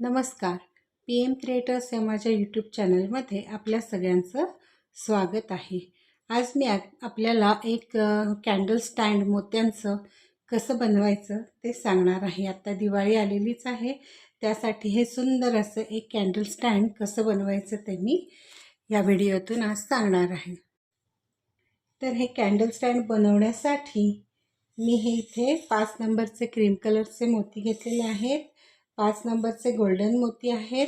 नमस्कार. P M creators या माझ्या यूट्यूब चॅनलमध्ये आपल्या सगळ्यांचं स्वागत आहे. आज मी आ आपल्याला एक कॅन्डल स्टँड मोत्यांचं कसं बनवायचं ते सांगणार आहे. आत्ता दिवाळी आलेलीच आहे. त्यासाठी हे सुंदर असं एक कॅन्डल स्टँड कसं बनवायचं ते मी या व्हिडिओतून आज सांगणार आहे. तर हे कॅन्डल स्टँड बनवण्यासाठी मी हे इथे पाच नंबरचे क्रीम कलरचे मोती घेतलेले आहेत. पाच नंबरचे गोल्डन मोती आहेत.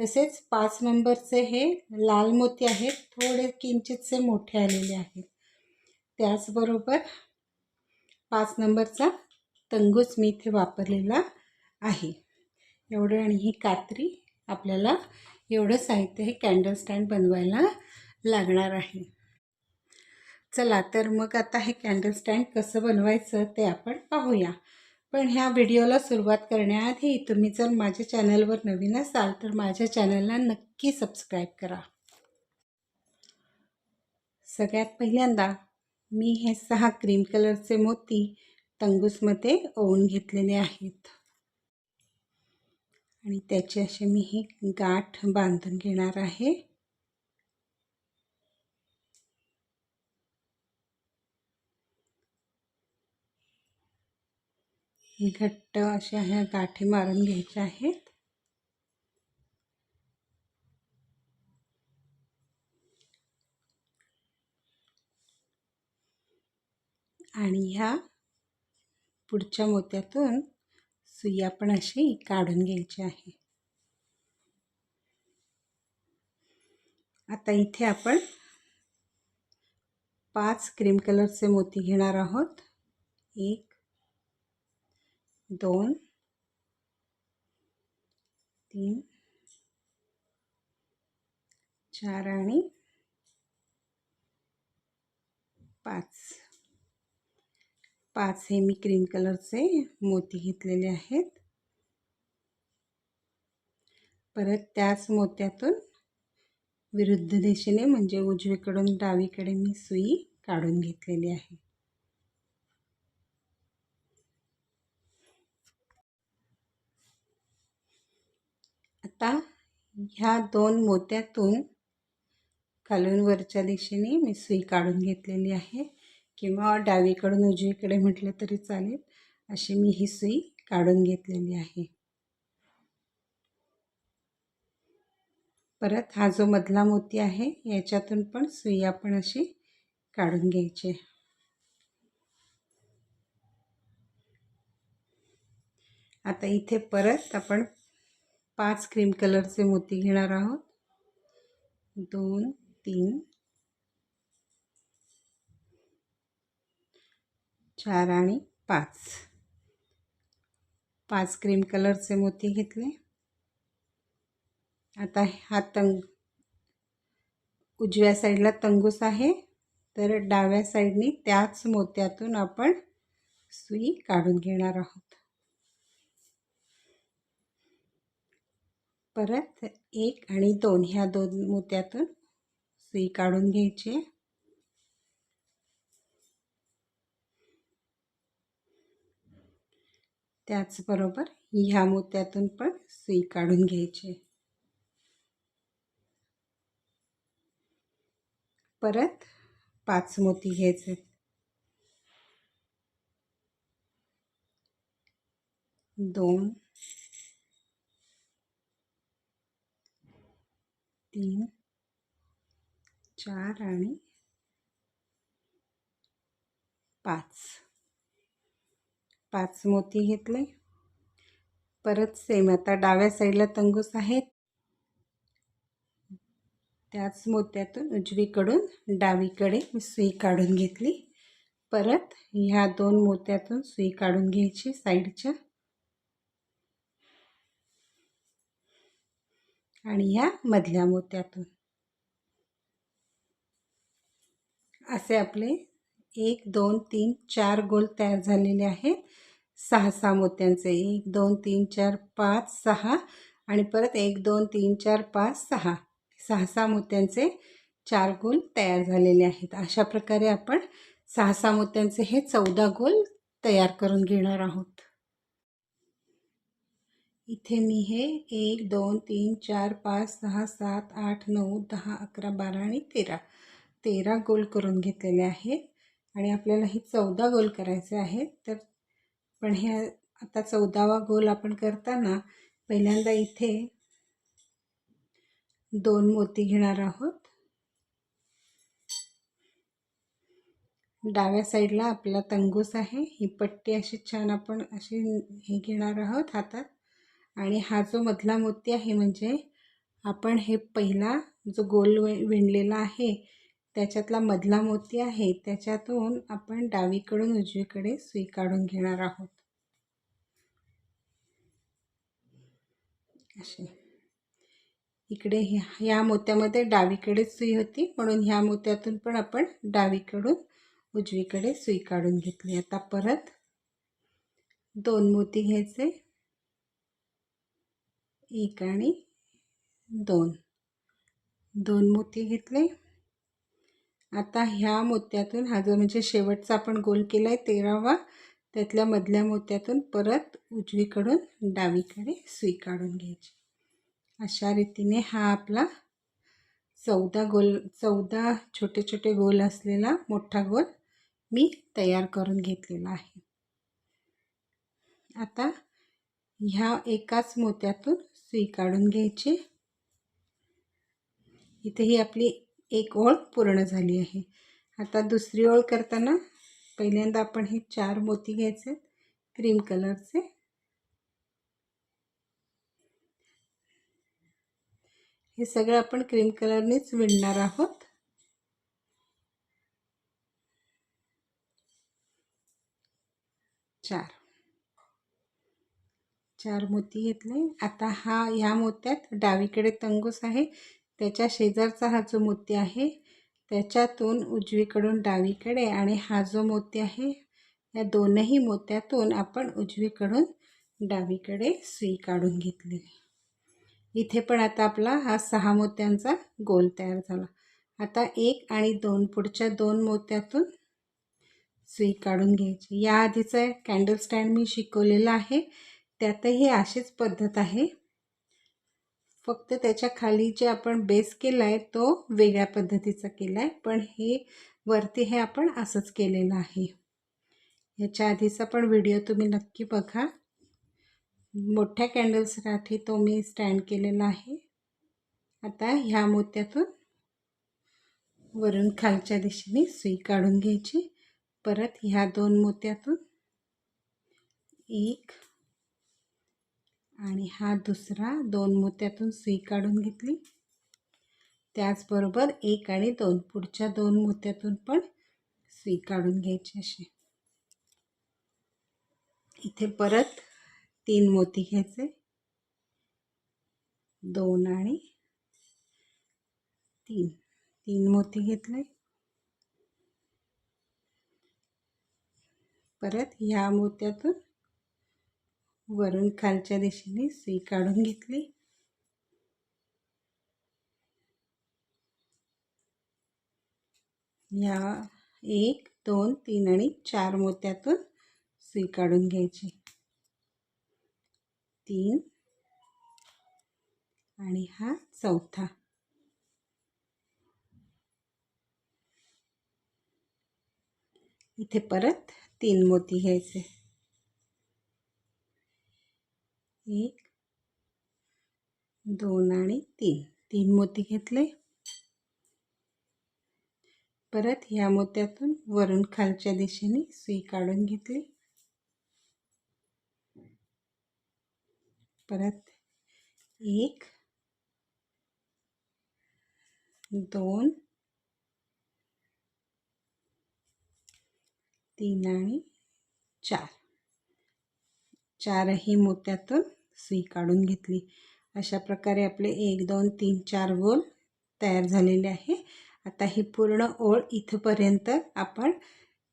तसेच पाच नंबरचे हे लाल मोती आहेत. थोडे किंचितसे मोठे आलेले आहेत. त्याचबरोबर पाच नंबरचा तंगूच मी इथे वापरलेला आहे. एवढं आणि ही कात्री आपल्याला एवढं साहित्य हे कॅन्डल स्टँड बनवायला लागणार आहे. चला तर मग आता हे कॅन्डल स्टँड कसं बनवायचं ते आपण पाहूया. पण ह्या व्हिडिओला सुरुवात करण्याआधी तुम्ही जर माझ्या चॅनलवर नवीन असाल तर माझ्या चॅनलला नक्की सबस्क्राईब करा. सगळ्यात पहिल्यांदा मी हे सहा क्रीम कलरचे मोती तंगूसमध्ये ओवून घेतलेले आहेत. आणि त्याची अशी मी ही गाठ बांधून घेणार आहे. घट्ट अशा ह्या गाठी मारून घ्यायच्या आहेत. आणि ह्या पुढच्या मोत्यातून सुया पण अशी काढून घ्यायची आहे. आता इथे आपण पाच क्रीम कलरचे मोती घेणार आहोत. एक दोन तीन चार आणि पाच. पाच हे मी क्रीम कलरचे मोती घेतलेले आहेत. परत त्याच मोत्यातून विरुद्ध दिशेने म्हणजे उजवीकडून डावीकडे मी सुई काढून घेतलेली आहे. आता ह्या दोन मोत्यातून खालून वरच्या दिशेने मी सुई काढून घेतलेली आहे. किंवा डावीकडून उजवीकडे म्हटलं तरी चालेल अशी मी ही सुई काढून घेतलेली आहे. परत हा जो मधला मोती आहे याच्यातून पण सुई आपण अशी काढून घ्यायची आता इथे परत आपण पाच क्रीम कलरचे मोती घेणार आहोत. दोन तीन. चार आणि पाच. पाच क्रीम कलरचे मोती घेतले. आता हा तंग उजव्या साईडला तंगूस आहे. तर डाव्या साईडनी त्याच मोत्यातून आपण सुई काढून घेणार आहोत. परत एक आणि दोन ह्या दोन मोत्यातून सुई काढून घ्यायची. त्याचबरोबर ह्या मोत्यातून पण सुई काढून घ्यायची. परत पाच मोती घ्यायचे. दोन तीन चार आणि पाच. पाच मोती घेतले. परत सेम आता डाव्या साईडला तंगूस आहेत. त्याच मोत्यातून उजवीकडून डावीकडे मी सुई काढून घेतली. परत ह्या दोन मोत्यातून सुई काढून घ्यायची साईडच्या आणि ह्या मधल्या मोत्यातून. असे आपले एक दोन तीन चार गोल तयार झालेले आहेत. सहा सहा मोत्यांचे. एक दोन तीन चार पाच सहा आणि परत एक दोन तीन चार पाच सहा. सहा सहा मोत्यांचे चार गोल तयार झालेले आहेत. अशा प्रकारे आपण सहा सहा मोत्यांचे हे चौदा गोल तयार करून घेणार आहोत. इथे मी हे एक दोन तीन चार पाच सहा सात आठ नऊ दहा अकरा बारा आणि तेरा. तेरा गोल करून घेतलेले आहेत आणि आपल्याला हे चौदा गोल करायचे आहेत. तर पण हे आता चौदावा गोल आपण करताना पहिल्यांदा इथे दोन मोती घेणार आहोत. डाव्या साईडला आपला तंगूस आहे. ही पट्टी अशी छान आपण अशी हे घेणार आहोत हातात. आणि हा जो मधला मोती आहे म्हणजे आपण हे पहिला जो गोल विणलेला आहे त्याच्यातला मधला मोती आहे त्याच्यातून आपण डावीकडून उजवीकडे सुई काढून घेणार आहोत. असे. इकडे ह्या मोत्यामध्ये डावीकडेच सुई होती म्हणून ह्या मोत्यातून पण आपण डावीकडून उजवीकडे सुई काढून घेतली. आता परत दोन मोती घ्यायचे. एक आणि दोन. दोन मोती घेतले. आता ह्या मोत्यातून हा जो म्हणजे शेवटचा आपण गोल केला आहे तेरावा त्यातल्या मधल्या मोत्यातून परत उजवीकडून डावीकडे सुई काढून घ्यायची. अशा रीतीने हा आपला चौदा गोल चौदा छोटे छोटे गोल असलेला मोठा गोल मी तयार करून घेतलेला आहे. आता ह्या एकाच मोत्यातून सुई काढून घ्यायची. इथे ही आपली एक ओळ पूर्ण झाली आहे. आता दुसरी ओळ करताना पहिल्यांदा आपण हे चार मोती घ्यायचे क्रीम कलरचे. हे सगळं आपण क्रीम कलरनेच विणणार आहोत चार चार मोती घेतले. आता हा ह्या मोत्यात डावीकडे तंगूस आहे. त्याच्या शेजारचा हा जो मोती आहे त्याच्यातून उजवीकडून डावीकडे आणि हा जो मोती आहे या दोनही मोत्यातून आपण उजवीकडून डावीकडे सुई काढून घेतलेली इथे पण आता आपला हा सहा मोत्यांचा गोल तयार झाला. आता एक आणि दोन पुढच्या दोन मोत्यातून सुई काढून घ्यायची. या आधीचं कॅन्डल स्टँड मी शिकवलेलं आहे. त्यातही अशीच पद्धत आहे. फक्त त्याच्याखाली जे आपण बेस केला आहे तो वेगळ्या पद्धतीचा केला आहे पण हे वरती हे आपण असंच केलेलं आहे. याच्या आधीचा पण व्हिडिओ तुम्ही नक्की बघा. मोठ्या कॅन्डल्ससाठी तो मी स्टँड केलेला आहे. आता ह्या मोत्यातून वरून खालच्या दिशेने सुई काढून घ्यायची. परत ह्या दोन मोत्यातून एक आणि हा दुसरा दोन मोत्यातून सुई काढून घेतली. त्याचबरोबर एक आणि दोन पुढच्या दोन मोत्यातून पण सुई काढून घ्यायची अशी. इथे परत तीन मोती घ्यायचे. दोन आणि तीन. तीन मोती घेतले. परत ह्या मोत्यातून वरून खालच्या दिशेने सुई काढून घेतली. या एक दोन तीन आणि चार मोत्यातून सुई काढून घ्यायची. तीन आणि हा चौथा. इथे परत तीन मोती घ्यायचे. एक दोन आणि तीन. तीन मोती घेतले. परत ह्या मोत्यातून वरून खालच्या दिशेने सुई काढून घेतली. परत एक दोन तीन आणि चार. चारही मोत्यातून सुई काढून घेतली. अशा प्रकारे आपले एक दोन तीन चार गोल तयार झालेले आहे. आता ही पूर्ण ओळ इथपर्यंत आपण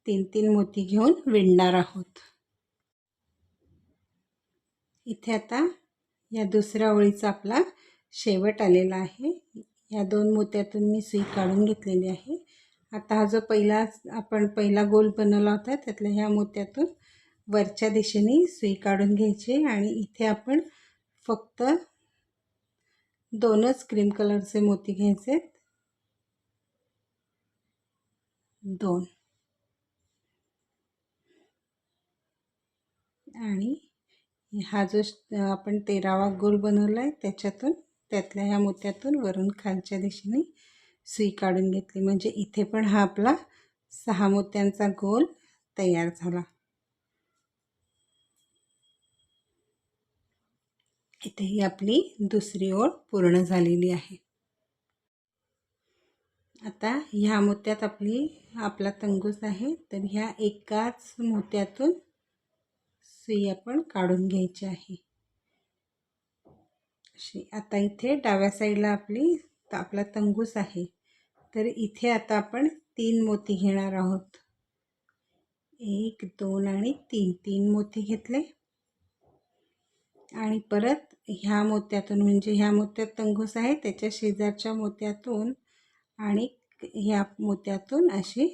तीन तीन मोती घेऊन विणणार आहोत. इथे आता या दुसऱ्या ओळीचा आपला शेवट आलेला आहे. या दोन मोत्यातून मी सुई काढून घेतलेली आहे. आता हा जो पहिला आपण पहिला गोल बनवला होता त्यातल्या ह्या मोत्यातून वरच्या दिशेने सुई काढून घ्यायची आणि इथे आपण फक्त दोनच क्रीम कलरचे मोती घ्यायचे दोन. आणि हा जो आपण तेरावा गोल बनवला आहे त्याच्यातून त्यातल्या ह्या मोत्यातून वरून खालच्या दिशेने सुई काढून घेतली. म्हणजे इथे पण हा आपला सहा मोत्यांचा गोल तयार झाला. इथे ही आपली दुसरी ओळ पूर्ण झालेली आहे. आता ह्या मोत्यात आपली आपला तंगूस आहे. तर ह्या एकाच मोत्यातून सुई आपण काढून घ्यायची आहे. अशी आता इथे डाव्या साईडला आपली आपला तंगूस आहे. तर इथे आता आपण तीन मोती घेणार आहोत. एक दोन आणि तीन तीन मोती घेतले. आणि परत ह्या मोत्यातून म्हणजे ह्या मोत्यात तंगूस आहे त्याच्या शेजारच्या मोत्यातून आणि ह्या मोत्यातून अशी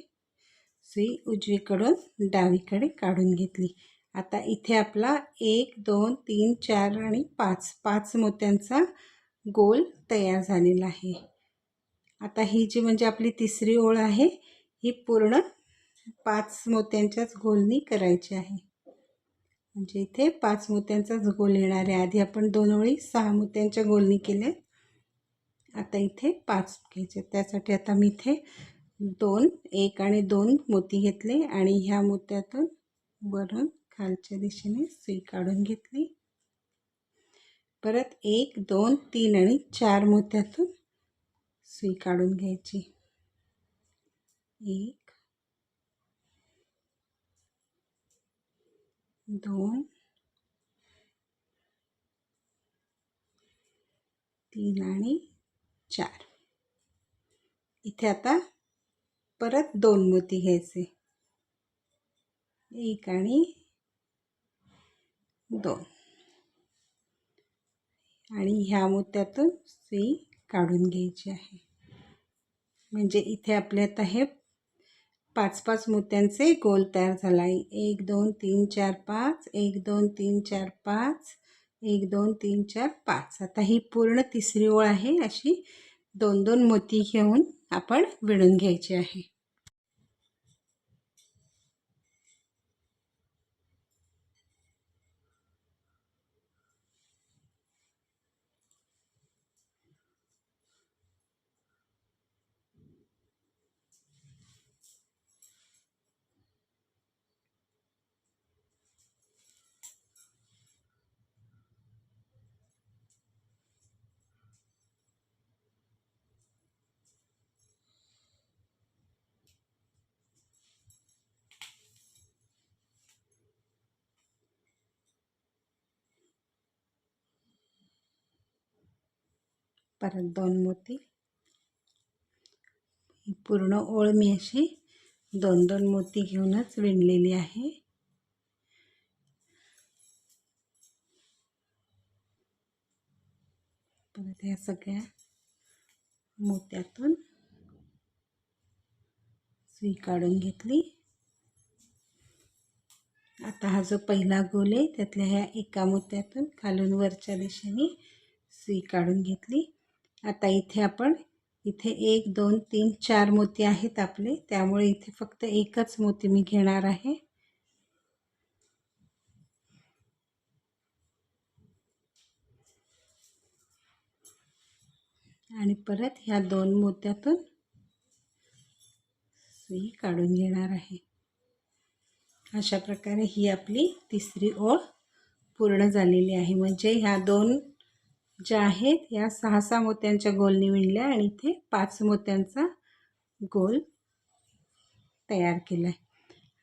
सुई उजवीकडून डावीकडे काढून घेतली. आता इथे आपला एक दोन तीन चार आणि पाच पाच मोत्यांचा गोल तयार झालेला आहे. आता ही जी म्हणजे आपली तिसरी ओळ आहे ही पूर्ण पाच मोत्यांच्याच गोलनी करायची आहे. म्हणजे इथे पाच मोत्यांचाच गोल येणार. आहे आधी आपण दोन ओळी सहा मोत्यांच्या गोलनी केल्या. आता इथे पाच घ्यायचे. त्यासाठी आता मी इथे दोन एक आणि दोन मोती घेतले आणि ह्या मोत्यातून वरून खालच्या दिशेने सुई काढून घेतली. परत एक दोन तीन आणि चार मोत्यातून सुई काढून घ्यायची. एक दोन तीन आणि चार. इथे आता परत दोन मोती घ्यायचे. एक आणि दोन. आणि ह्या मोत्यातून सुई काढून घ्यायची आहे. म्हणजे इथे आपले आता हे पाच पाच मोत्यांचे गोल तयार झाला आहे एक दोन तीन चार पाच. एक दोन तीन चार पाच. एक दोन तीन चार पाच. आता ही पूर्ण तिसरी ओळ आहे. अशी दोन दोन मोती घेऊन आपण विणून घ्यायची आहे. परत दोन मोती. पूर्ण ओळ मी अशी दोन दोन मोती घेऊनच विणलेली आहे. परत ह्या सगळ्या मोत्यातून सुई काढून घेतली. आता हा जो पहिला गोल आहे त्यातल्या ह्या एका मोत्यातून खालून वरच्या दिशेने सुई काढून घेतली. आता इथे आपण इथे एक दोन तीन चार मोती आहेत आपले. त्यामुळे इथे फक्त एकच मोती मी घेणार आहे. आणि परत ह्या दोन मोत्यातून सुई काढून घेणार आहे. अशा प्रकारे ही आपली तिसरी ओळ पूर्ण झालेली आहे. म्हणजे ह्या दोन ज्या आहेत या सहा सहा मोत्यांच्या गोलनी विणल्या आणि इथे पाच मोत्यांचा गोल तयार केला आहे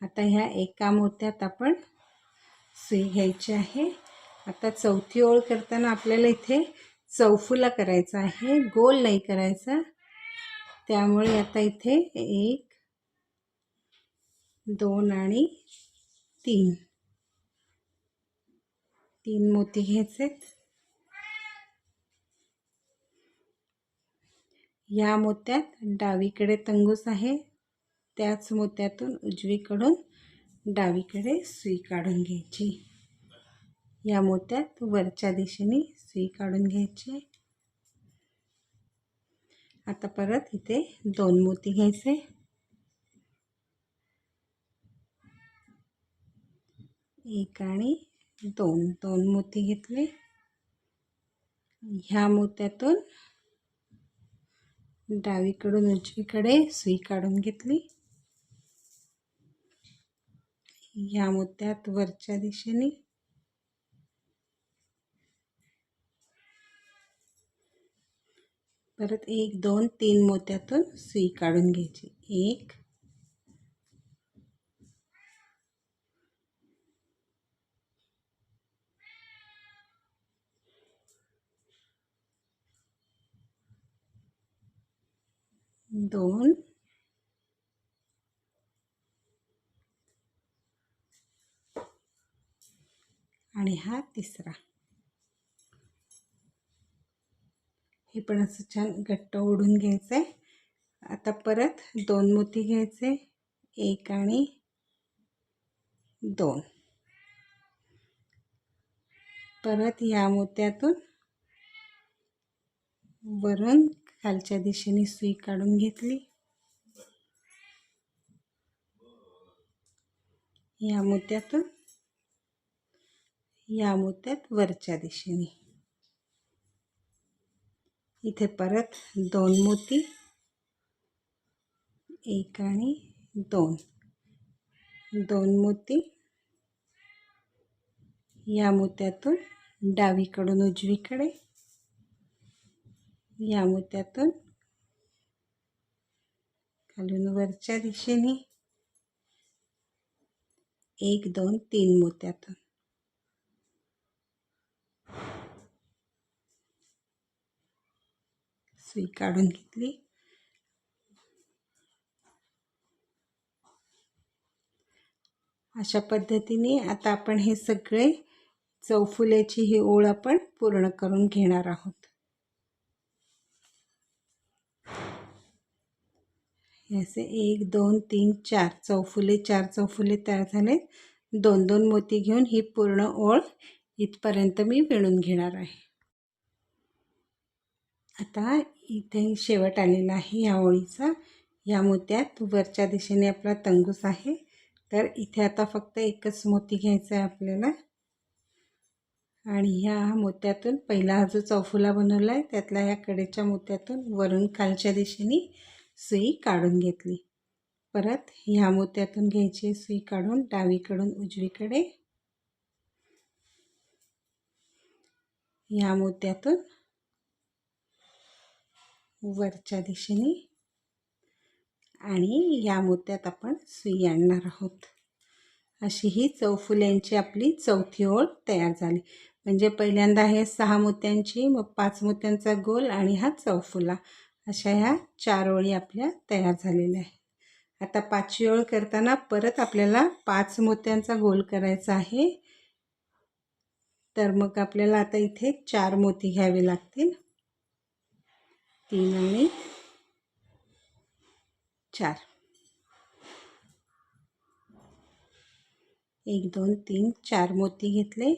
आता ह्या एका मोत्यात आपण सुई घ्यायची आहे. आता चौथी ओळ करताना आपल्याला इथे चौफुला करायचा आहे. गोल नाही करायचा. त्यामुळे आता इथे एक दोन आणि तीन. तीन मोती घ्यायचे आहेत या मोत्यात डावीकडे तंगूस आहे. त्याच मोत्यातून उजवीकडून डावीकडे सुई काढून घ्यायची. या मोत्यात वरच्या दिशेने सुई काढून घ्यायची. आता परत इथे दोन मोती घ्यायचे. एक आणि दोन दोन मोती घेतले. ह्या मोत्यातून डावीकडून उजवीकडे सुई काढून घेतली. ह्या मोत्यात वरच्या दिशेने. परत एक दोन तीन मोत्यातून सुई काढून घ्यायची. एक दोन. आणि हा तिसरा. हे पण असं छान घट्ट ओढून घ्यायचं आहे आता परत दोन मोती घ्यायचे. एक आणि दोन. परत या मोत्यातून वरून खालच्या दिशेने सुई काढून घेतली. या मोत्यातून या मोत्यात वरच्या दिशेने. इथे परत दोन मोती एक आणि दोन. दोन मोती या मोत्यातून डावीकडून उजवीकडे या मोत्यातून खालून वरच्या दिशेने एक दोन तीन मोत्यातून. सुई काढून घेतली. अशा पद्धतीने आता आपण हे सगळे चौफुल्याची ही ओळ आपण पूर्ण करून घेणार आहोत. असे एक दोन तीन चार चौफुले चार चौफुले तयार झाले दोन दोन मोती घेऊन ही पूर्ण ओळ इथपर्यंत मी विणून घेणार आहे. आता इथे शेवट आलेला आहे या ओळीचा. या मोत्यात वरच्या दिशेने आपला तंगूस आहे. तर इथे आता फक्त एकच मोती घ्यायचा आहे आपल्याला. आणि ह्या मोत्यातून पहिला हा जो चौफुला बनवला आहे त्यातल्या ह्या कडेच्या मोत्यातून वरून खालच्या दिशेने सुई काढून घेतली. परत ह्या मोत्यातून घ्यायची सुई काढून डावीकडून उजवीकडे. ह्या मोत्यातून वरच्या दिशेने आणि या मोत्यात आपण सुई आणणार आहोत. अशी ही चौफुल्यांची आपली चौथी ओळ तयार झाली. म्हणजे पहिल्यांदा हे सहा मोत्यांची मग पाच मोत्यांचा गोल आणि हा चौफुला अशा ह्या चार ओळी आपल्या तयार झालेल्या आहेत. आता पाचवी ओळ करताना परत आपल्याला पाच मोत्यांचा गोल करायचा आहे. तर मग आपल्याला आता इथे चार मोती घ्यावे लागतील. तीन आणि चार. एक दोन तीन चार मोती घेतले.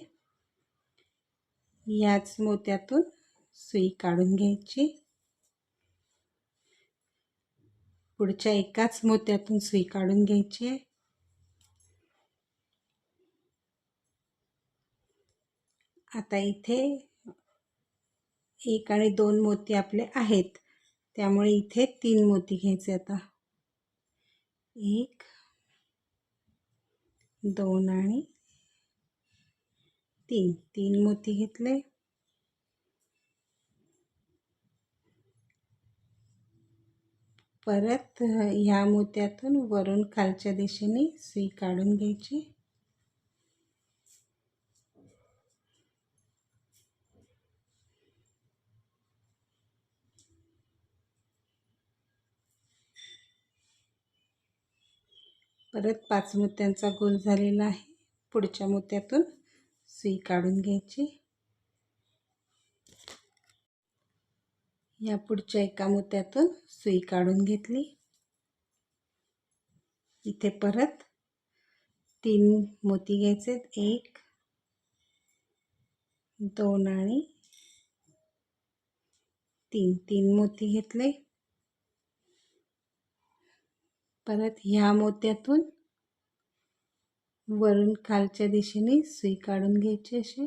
याच मोत्यातून सुई काढून घ्यायची. पुढच्या एकाच मोत्यातून सुई काढून घ्यायची. आता इथे एक आणि दोन मोती आपले आहेत. त्यामुळे इथे तीन मोती घ्यायचे आता. एक दोन आणि तीन. तीन मोती घेतले. परत ह्या मोत्यातून वरून खालच्या दिशेने सुई काढून घ्यायची. परत पाच मोत्यांचा गोल झालेला आहे. पुढच्या मोत्यातून सुई काढून घ्यायची. या पुढच्या एका मोत्यातून सुई काढून घेतली. इथे परत तीन मोती घ्यायचे एक दोन आणि तीन. तीन मोती घेतले. परत ह्या मोत्यातून वरून खालच्या दिशेने सुई काढून घ्यायची असे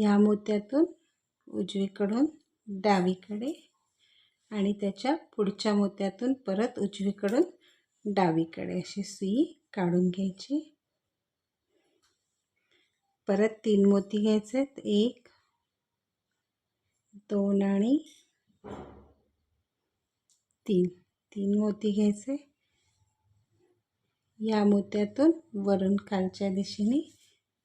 या मोत्यातून उजवीकडून डावीकडे आणि त्याच्या पुढच्या मोत्यातून परत उजवीकडून डावीकडे अशी सुई काढून घ्यायची. परत तीन मोती घ्यायचे आहेत एक दोन आणि तीन. तीन मोती घ्यायचे. या मोत्यातून वरून खालच्या दिशेने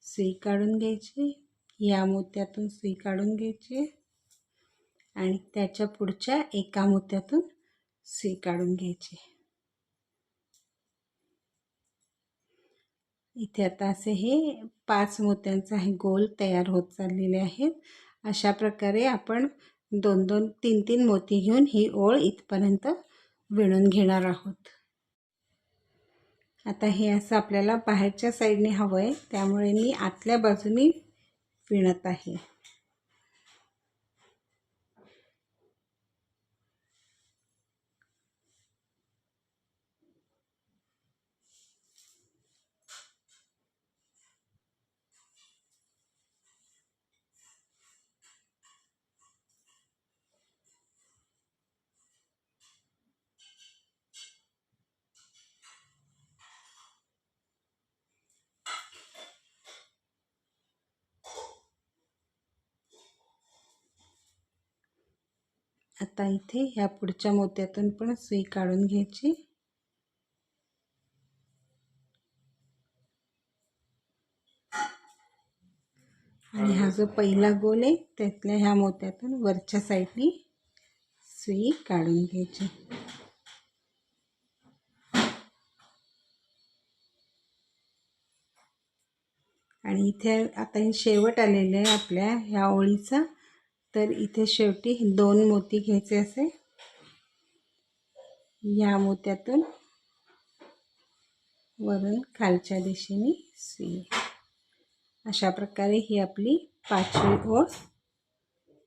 सुई काढून घ्यायची. या मोत्यातून सुई काढून घ्यायची आणि त्याच्या पुढच्या एका मोत्यातून सुई काढून घ्यायची. इथे आता असे हे पाच मोत्यांचा हे गोल तयार होत चाललेले आहेत. अशा प्रकारे आपण दोन दोन तीन तीन मोती घेऊन ही ओळ इथपर्यंत विणून घेणार आहोत. आता हे असं आपल्याला बाहेरच्या साईडने हवं आहे त्यामुळे मी आतल्या बाजूनी फिणत आहे. आता इथे ह्या पुढच्या मोत्यातून पण सुई काढून घ्यायची. आणि हा जो पहिला गोल आहे त्यातल्या ह्या मोत्यातून वरच्या साईडनी सुई काढून घ्यायची. आणि इथे आता हे शेवट आलेलं आहे आपल्या ह्या ओळीचा. तर इथे शेवटी दोन मोती घ्यायचे असे. या मोत्यातून वरून खालच्या दिशेने सुई. अशा प्रकारे ही आपली पाचवी ओळ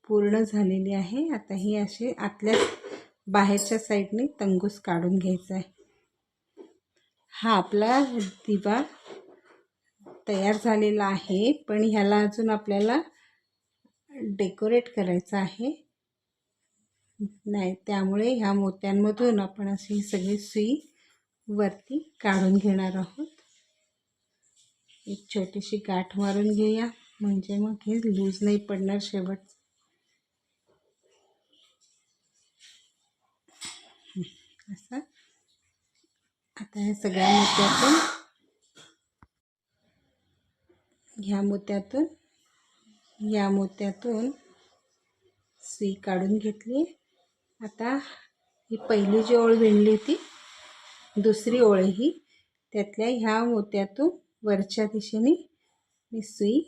पूर्ण झालेली आहे. आता ही असे आतल्या बाहेरच्या साईडने तंगूस काढून घ्यायचा आहे. हा आपला दिवा तयार झालेला आहे पण ह्याला अजून आपल्याला डेकोरेट करायचं आहे. नाही त्यामुळे ह्या मोत्यांमधून आपण अशी सगळी सुई वरती काढून घेणार आहोत. एक छोटीशी गाठ मारून घेऊया. म्हणजे मग हे लूज नाही पडणार शेवट. असं. आता ह्या सगळ्या मोत्यातून ह्या मोत्यातून या मोत्यातून सुई काढून घेतली. आता ही पहिली जी ओळ विणली होती दुसरी ओळ ही त्यातल्या ह्या मोत्यातून वरच्या दिशेने मी सुई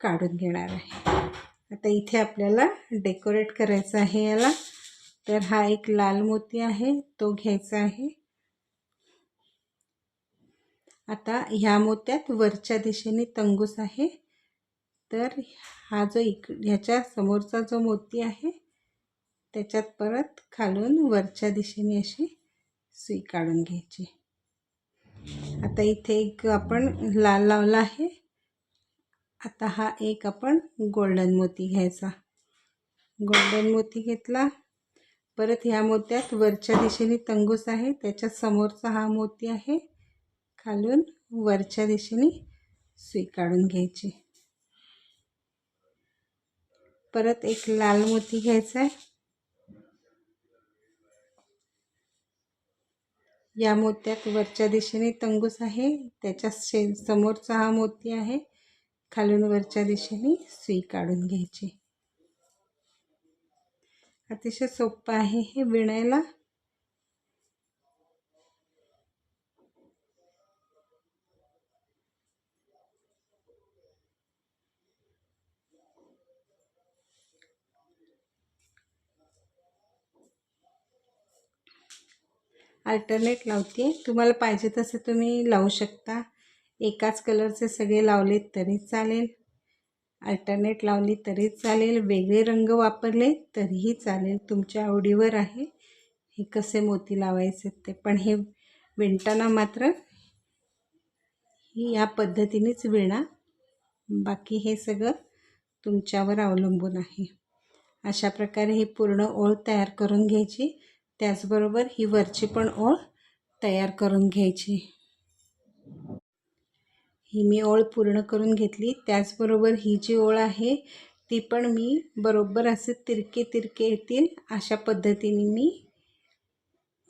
काढून घेणार आहे. आता इथे आपल्याला डेकोरेट करायचं आहे याला. तर हा एक लाल मोती आहे तो घ्यायचा आहे. आता ह्या मोत्यात वरच्या दिशेने तंगूस आहे. तर हा जो इक ह्याच्या समोरचा जो मोती आहे त्याच्यात परत खालून वरच्या दिशेने अशी सुई काढून घ्यायची. आता इथे एक आपण लाल लावला आहे. आता हा एक आपण गोल्डन मोती घ्यायचा. गोल्डन मोती घेतला. परत ह्या मोत्यात वरच्या दिशेने तंगूस आहे. त्याच्या समोरचा हा मोती आहे. खालून वरच्या दिशेने सुई काढून घ्यायची. परत एक लाल मोती घ्यायचा आहे. या मोत्यात वरच्या दिशेने तंगूस आहे. त्याच्या शे समोरचा हा मोती आहे. खालून वरच्या दिशेने सुई काढून घ्यायची. अतिशय सोपं आहे हे विणायला. अल्टरनेट लावते तुम्हाला पाहिजे तसं तुम्ही लावू शकता. एकाच कलरचे सगळे लावलेत तरी चालेल. अल्टरनेट लावली तरी चालेल. वेगळे रंग वापरले तरीही चालेल. तुमच्या आवडीवर आहे. हे कसे मोती लावायचे ते पण हे विणताना मात्र ही या पद्धतीनेच विणा. बाकी हे सगळं तुमच्यावर अवलंबून आहे. अशा प्रकारे ही पूर्ण ओळ तयार करून घ्यायची. त्याचबरोबर ही वरची पण ओळ तयार करून घ्यायची. ही मी ओळ पूर्ण करून घेतली. त्याचबरोबर ही जी ओळ आहे ती पण मी बरोबर असे तिरके तिरके येतील अशा पद्धतीने मी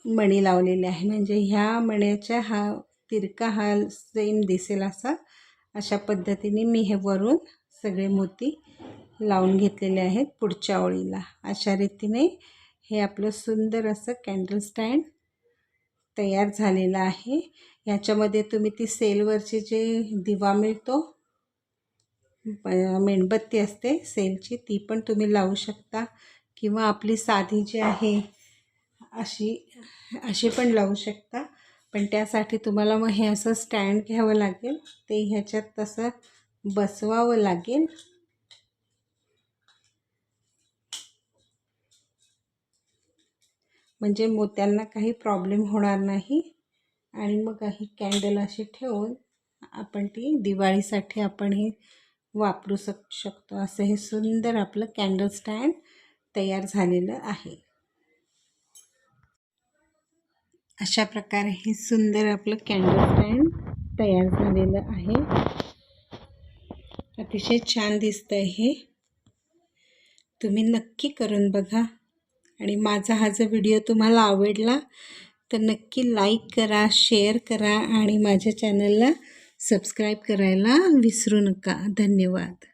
मणी लावलेले आहे. म्हणजे ह्या मण्याच्या हा तिरका हा सेम दिसेल असा. अशा पद्धतीने मी हे वरून सगळे मोती लावून घेतलेले आहेत पुढच्या ओळीला. अशा रीतीने हे आपलं सुंदर असं कॅन्डल स्टँड तयार झालेलं आहे. ह्याच्यामध्ये तुम्ही ती सेलवरची जे दिवा मिळतो मेणबत्ती असते सेलची ती पण तुम्ही लावू शकता. किंवा आपली साधी जी आहे अशी अशी पण लावू शकता. पण त्यासाठी तुम्हाला मग हे असं स्टँड घ्यावं लागेल. ते ह्याच्यात तसं बसवावं लागेल. म्हणजे मोत्यांना काही प्रॉब्लेम होणार नाही. आणि मग काही कॅन्डल अशी ठेवून आपण ती दिवाळीसाठी आपण हे वापरू शक शकतो. असं हे सुंदर आपलं कॅन्डल स्टँड तयार झालेलं आहे. अशा प्रकारे हे सुंदर आपलं कॅन्डल स्टँड तयार झालेलं आहे. अतिशय छान दिसतं आहे हे. तुम्ही नक्की करून बघा. आणि माझा हा जर व्हिडिओ तुम्हाला आवडला तर नक्की लाईक करा शेअर करा आणि माझ्या चॅनलला सबस्क्राईब करायला विसरू नका. धन्यवाद.